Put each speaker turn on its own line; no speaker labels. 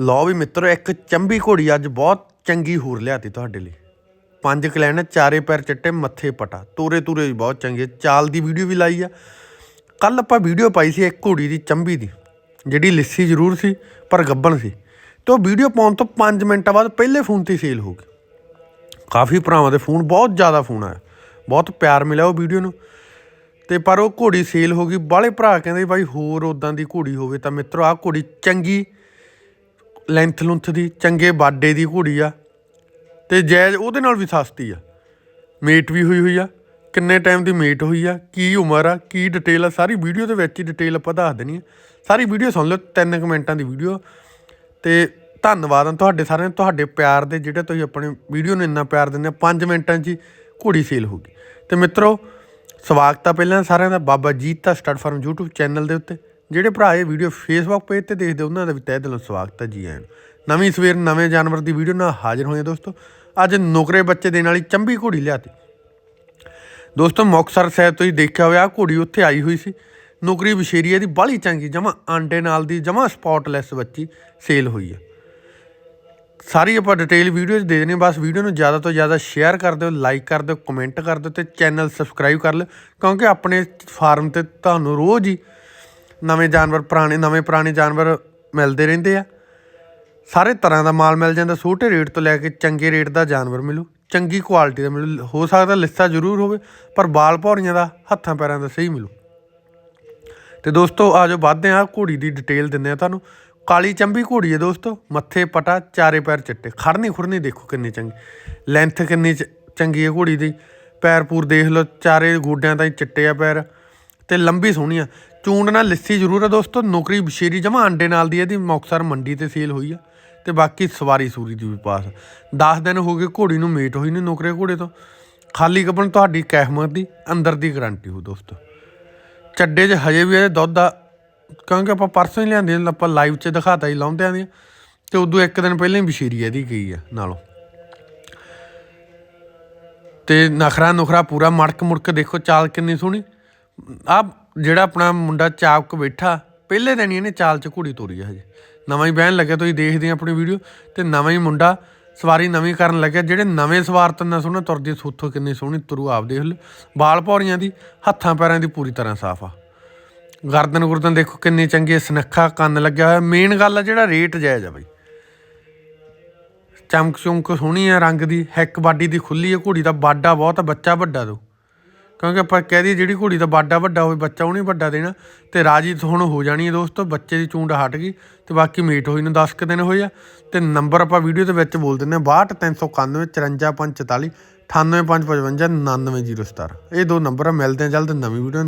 ਲਓ ਵੀ ਮਿੱਤਰੋ, ਇੱਕ ਚੰਬੀ ਘੋੜੀ ਅੱਜ ਬਹੁਤ ਚੰਗੀ ਹੂਰ ਲਿਆਤੀ ਤੁਹਾਡੇ ਲਈ। ਪੰਜ ਕਲੈਣ ਚਾਰੇ ਪੈਰ ਚਿੱਟੇ, ਮੱਥੇ ਪਟਾ। ਤੋਰੇ ਤੂਰੇ ਵੀ ਬਹੁਤ ਚੰਗੇ। ਚਾਲ ਦੀ ਵੀਡੀਓ ਵੀ ਲਾਈ ਆ। ਕੱਲ ਆਪਾਂ ਵੀਡੀਓ ਪਾਈ ਸੀ ਇੱਕ ਘੋੜੀ ਦੀ, ਚੰਬੀ ਦੀ, ਜਿਹੜੀ ਲਿੱਸੀ ਜ਼ਰੂਰ ਸੀ, ਪਰ ਗੱਬਣ ਸੀ। ਤੇ ਉਹ ਵੀਡੀਓ ਪਾਉਣ ਤੋਂ 5 ਮਿੰਟਾਂ ਬਾਅਦ ਪਹਿਲੇ ਫੋਨ ਤੇ ਸੇਲ ਹੋ ਗਈ। ਕਾਫੀ ਭਰਾਵਾਂ ਦੇ ਫੋਨ, ਬਹੁਤ ਜ਼ਿਆਦਾ ਫੋਨ ਆਇਆ। ਬਹੁਤ ਪਿਆਰ ਮਿਲਿਆ ਉਹ ਵੀਡੀਓ ਨੂੰ। ਤੇ ਪਰ ਉਹ ਘੋੜੀ ਸੇਲ ਹੋ ਗਈ। ਬਾਹਲੇ ਭਰਾ ਕਹਿੰਦੇ ਬਾਈ ਹੋਰ ਉਦਾਂ ਦੀ ਘੋੜੀ ਹੋਵੇ ਤਾਂ ਮਿੱਤਰੋ, ਆਹ ਘੋੜੀ ਚੰਗੀ ਲੈਂਥ ਲੁੰਥ ਦੀ, ਚੰਗੇ ਬਾਡੇ ਦੀ ਘੋੜੀ ਆ। ਤੇ ਜਾਇਜ਼ ਉਹਦੇ ਨਾਲ ਵੀ ਸਸਤੀ ਆ। ਮੇਟ ਵੀ ਹੋਈ ਹੋਈ ਆ। ਕਿੰਨੇ ਟਾਈਮ ਦੀ ਮੇਟ ਹੋਈ ਆ? ਕੀ ਉਮਰ ਆ? ਕੀ ਡਿਟੇਲ ਆ? ਸਾਰੀ ਵੀਡੀਓ ਦੇ ਵਿੱਚ ਹੀ ਡਿਟੇਲ ਆਪਾਂ ਦੱਸ ਦੇਣੀ ਆ। ਸਾਰੀ ਵੀਡੀਓ ਸੁਣ ਲਓ, ਤਿੰਨ ਕੁ ਮਿੰਟਾਂ ਦੀ ਵੀਡੀਓ ਤੇ ਧੰਨਵਾਦ ਆ ਤੁਹਾਡੇ ਸਾਰਿਆਂ ਤੁਹਾਡੇ ਪਿਆਰ ਦੇ ਜਿਹੜੇ ਤੁਸੀਂ ਆਪਣੇ ਵੀਡੀਓ ਨੂੰ ਇੰਨਾ ਪਿਆਰ ਦਿੰਦੇ ਆ। 5 ਮਿੰਟਾਂ 'ਚ ਹੀ ਘੋੜੀ ਸੇਲ ਹੋ ਗਈ। ਤੇ ਮਿੱਤਰੋ, ਸਵਾਗਤ ਆ ਪਹਿਲਾਂ ਸਾਰਿਆਂ ਦਾ। ਬਾਬਾ ਜੀਤ ਦਾ ਸਟਾਰਟ ਫਾਰਮ YouTube ਚੈਨਲ ਦੇ ਉੱਤੇ। ਜਿਹੜੇ ਭਰਾ ਇਹ ਵੀਡੀਓ ਫੇਸਬੁੱਕ ਪੇਜ ਤੇ ਦੇਖਦੇ, ਉਹਨਾਂ ਦਾ ਵੀ ਤਹਿ ਦਿਲੋਂ ਸਵਾਗਤ ਹੈ ਜੀ ਆਇਆਂ ਨਵੀਂ ਸਵੇਰ, ਨਵੇਂ ਜਾਨਵਰ ਦੀ ਵੀਡੀਓ ਨਾਲ ਹਾਜ਼ਰ ਹੋਏ ਹਾਂ ਦੋਸਤੋ। ਅੱਜ ਨੁਕਰੇ ਬੱਚੇ ਦੇਣ ਵਾਲੀ ਚੰਬੀ ਘੋੜੀ ਲਿਆਤੀ। ਦੋਸਤੋ, ਮੁਕਤਸਰ ਸਾਹਿਬ ਤੋਂ ਹੀ ਦੇਖਿਆ ਹੋਇਆ ਘੋੜੀ ਉੱਥੇ ਆਈ ਹੋਈ ਸੀ। ਨੌਕਰੀ ਬਸ਼ੇਰੀਆ ਦੀ ਬਾਹਲੀ ਚੰਗੀ, ਜਮਾ ਆਂਡੇ ਨਾਲ ਦੀ, ਜਮਾ ਸਪੌਟਲੈਸ ਬੱਚੀ ਸੇਲ ਹੋਈ ਹੈ। ਸਾਰੀ ਆਪਾਂ ਡਿਟੇਲ ਵੀਡੀਓ 'ਚ ਦੇ ਦੇਣੀ ਬਸ ਵੀਡੀਓ ਨੂੰ ਜ਼ਿਆਦਾ ਤੋਂ ਜ਼ਿਆਦਾ ਸ਼ੇਅਰ ਕਰ ਦਿਓ ਲਾਈਕ ਕਰ ਦਿਓ ਕਮੈਂਟ ਕਰ ਦਿਓ ਤੇ ਚੈਨਲ ਸਬਸਕ੍ਰਾਈਬ ਕਰ ਲਿਓ। ਕਿਉਂਕਿ ਆਪਣੇ ਫਾਰਮ ਤੇ ਤੁਹਾਨੂੰ ਰੋਜ਼ ਹੀ ਨਵੇਂ ਜਾਨਵਰ ਪੁਰਾਣੇ, ਨਵੇਂ ਪੁਰਾਣੇ ਜਾਨਵਰ ਮਿਲਦੇ ਰਹਿੰਦੇ ਆ। ਸਾਰੇ ਤਰ੍ਹਾਂ ਦਾ ਮਾਲ ਮਿਲ ਜਾਂਦਾ, ਛੋਟੇ ਰੇਟ ਤੋਂ ਲੈ ਕੇ ਚੰਗੇ ਰੇਟ ਦਾ ਜਾਨਵਰ ਮਿਲੂ, ਚੰਗੀ ਕੁਆਲਿਟੀ ਦਾ ਮਿਲੂ। ਹੋ ਸਕਦਾ ਲਿੱਸਾ ਜ਼ਰੂਰ ਹੋਵੇ, ਪਰ ਬਾਲ ਭੌਰੀਆਂ ਦਾ ਹੱਥਾਂ ਪੈਰਾਂ ਦਾ ਸਹੀ ਮਿਲੂ। ਤੇ ਦੋਸਤੋ ਆਜੋ ਵੱਧਦੇ ਆ ਘੋੜੀ ਦੀ ਡਿਟੇਲ ਦਿੰਦੇ ਆ ਤੁਹਾਨੂੰ। ਕਾਲੀ ਚੰਬੀ ਘੋੜੀ ਹੈ ਦੋਸਤੋ, ਮੱਥੇ ਪਟਾ, ਚਾਰੇ ਪੈਰ ਚਿੱਟੇ। ਖੜਨੀ ਖੁਰਨੀ ਦੇਖੋ ਕਿੰਨੀ ਚੰਗੀ ਲੈਂਥ ਕਿੰਨੀ ਚ- ਚੰਗੀ ਹੈ ਘੋੜੀ ਦੀ। ਪੈਰ ਪੂਰ ਦੇਖ ਲਓ, ਚਾਰੇ ਗੋਡਿਆਂ ਤਾਈਂ ਚਿੱਟੇ ਆ ਪੈਰ, ਤੇ ਲੰਬੀ ਸੋਹਣੀ ਆ। ਚੂੰਡ ਨਾਲ ਲਿੱਸੀ ਜ਼ਰੂਰ ਹੈ ਦੋਸਤੋ, ਨੌਕਰੀ ਬਸ਼ੇਰੀ ਜਮਾ ਅੰਡੇ ਨਾਲ ਦੀ ਇਹਦੀ ਮੁਕਤਸਰ ਮੰਡੀ ਤੇ ਸੇਲ ਹੋਈ ਆ ਤੇ ਬਾਕੀ ਸਵਾਰੀ ਸੂਰੀ ਦੀ ਵੀ ਪਾਸ 10 ਦਿਨ ਹੋ ਗਏ ਘੋੜੀ ਨੂੰ ਮੇਟ ਹੋਈ ਨੇ ਨੌਕਰੇ ਘੋੜੇ ਤੋਂ। ਖਾਲੀ ਕੱਪਣ ਤੁਹਾਡੀ ਕਹਿਮਤ ਦੀ, ਅੰਦਰ ਦੀ ਗਾਰੰਟੀ ਹੋ ਦੋਸਤੋ। ਚੱਡੇ 'ਚ ਹਜੇ ਵੀ ਇਹਦੇ ਦੁੱਧ ਆ, ਕਿਉਂਕਿ ਆਪਾਂ ਪਰਸੋਂ ਹੀ ਲਿਆਂਦੇ ਆਪਾਂ ਲਾਈਵ 'ਚ ਦਿਖਾਤਾ ਹੀ ਲਾਉਂਦਿਆਂ ਦੀ ਤੇ ਉਦੋਂ ਇੱਕ ਦਿਨ ਪਹਿਲਾਂ ਹੀ ਬਸ਼ੀਰੀ ਇਹਦੀ ਗਈ ਆ ਨਾਲੋਂ। ਤੇ ਨਖਰਾ ਨੁਖਰਾ ਪੂਰਾ ਮੜਕ ਮੁੜਕ ਦੇਖੋ ਚਾਲ ਕਿੰਨੀ ਸੋਹਣੀ। ਆ ਜਿਹੜਾ ਆਪਣਾ ਮੁੰਡਾ ਚਾਪਕ ਬੈਠਾ, ਪਹਿਲੇ ਦਿਨ ਹੀ ਇਹਨੇ ਚਾਲ 'ਚ ਘੋੜੀ ਤੋਰੀ ਆ ਹਜੇ। ਨਵਾਂ ਹੀ ਬਹਿਣ ਲੱਗਿਆ, ਤੁਸੀਂ ਦੇਖਦੇ ਆ ਆਪਣੀ ਵੀਡੀਓ, ਤੇ ਨਵਾਂ ਹੀ ਮੁੰਡਾ ਸਵਾਰੀ ਨਵੀਂ ਕਰਨ ਲੱਗਿਆ, ਜਿਹੜੇ ਨਵੇਂ ਸਵਾਰ ਤੋਂ ਸੋਹਣਾ, ਤੁਰਦੀ ਸੂਥੋ ਕਿੰਨੀ ਸੋਹਣੀ, ਤੁਰੂ ਆਪ ਦੇਖ ਲਓ ਬਾਲ ਪੌੜੀਆਂ ਦੀ, ਹੱਥਾਂ ਪੈਰਾਂ ਦੀ ਪੂਰੀ ਤਰ੍ਹਾਂ ਸਾਫ਼ ਆ। ਗਰਦਨ ਗੁਰਦਨ ਦੇਖੋ ਕਿੰਨੇ ਚੰਗੇ ਸਨੱਖਾ ਕੰਨ ਲੱਗਿਆ ਹੋਇਆ। ਮੇਨ ਗੱਲ ਆ ਜਿਹੜਾ ਰੇਟ ਜਾਇਜ਼ ਆ ਬਈ। ਚਮਕ ਚੁੰਕ ਸੋਹਣੀ ਆ, ਰੰਗ ਦੀ ਹੈਕ ਬਾਡੀ ਦੀ ਖੁੱਲੀ ਹੈ ਘੋੜੀ ਦਾ ਬਾਡਾ ਬਹੁਤ ਬੱਚਾ ਵੱਡਾ ਦੋ ਕਿਉਂਕਿ ਆਪਾਂ ਕਹਿ ਦਈਏ ਜਿਹੜੀ ਘੋੜੀ ਦਾ ਬਾਡਾ ਵੱਡਾ ਹੋਵੇ, ਬੱਚਾ ਉਹਨੇ ਵੱਡਾ ਦੇਣਾ। ਤੇ ਰਾਜੀ ਤਾਂ ਹੁਣ ਹੋ ਜਾਣੀ ਹੈ ਦੋਸਤੋ, ਬੱਚੇ ਦੀ ਚੂੰਡ ਹਟ ਗਈ ਤੇ ਬਾਕੀ ਮੀਟ ਹੋਈ ਨੂੰ 10 ਕੁ ਦਿਨ ਹੋਏ ਆ। ਤੇ ਨੰਬਰ ਆਪਾਂ ਵੀਡੀਓ ਦੇ ਵਿੱਚ ਬੋਲ ਦਿੰਦੇ ਆ 62391 54544 98555 99017 ਇਹ ਦੋ ਨੰਬਰ ਆ, ਮਿਲਦੇ ਆ ਜਲਦ ਨਵੀਂ ਵੀਡੀਓ